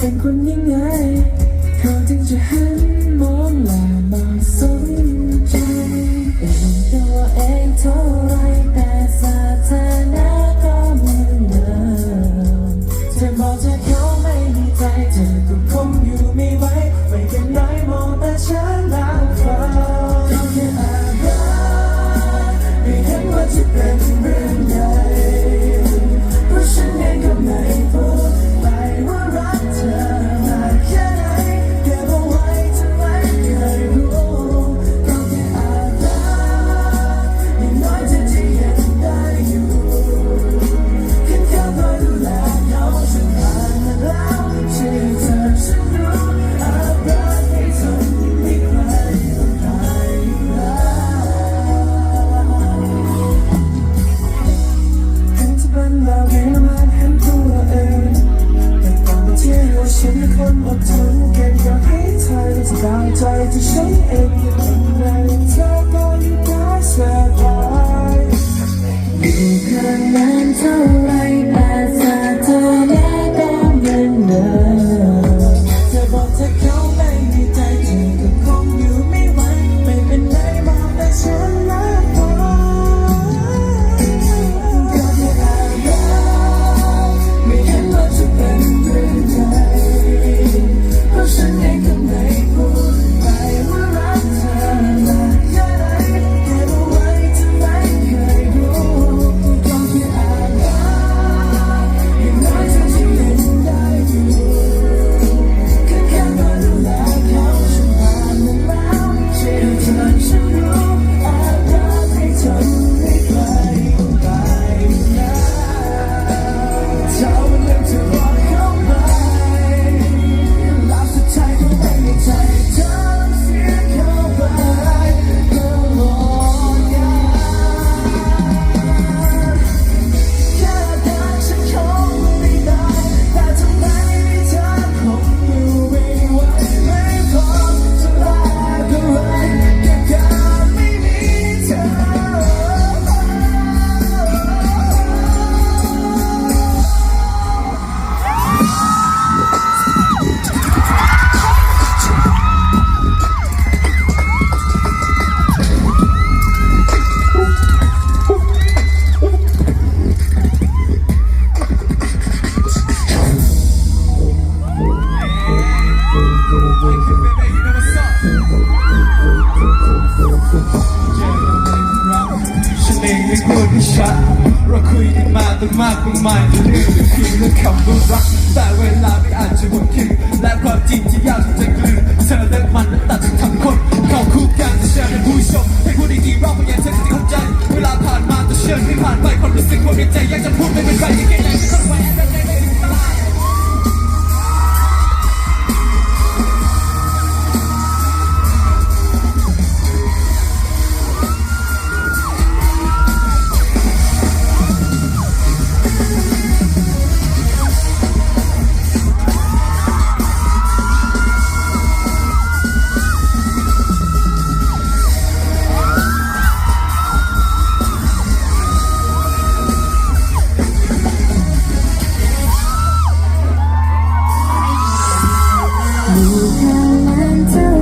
เป็นคนยังไง เป็นคนที่ชัดเราคุยกันมาตั้งมากมายจะลืมไปคืนเรื่องคำว่ารัก แต่เวลาไม่อาจจะหมดคืนและความจริงที่ยากที่จะกลืนเธอและมันนั้นตัดสินทั้งคนเข้าคู่กันจะเชื่อในผู้ชมให้พูดดีๆรอบมันยังเธอจะเข้าใจ เวลาผ่านมาจะเชื่อไม่ผ่านไปความรู้สึกความในใจอยากจะพูดไม่เป็นไรยังไงไหนจะคอนไว้ 不怕难走。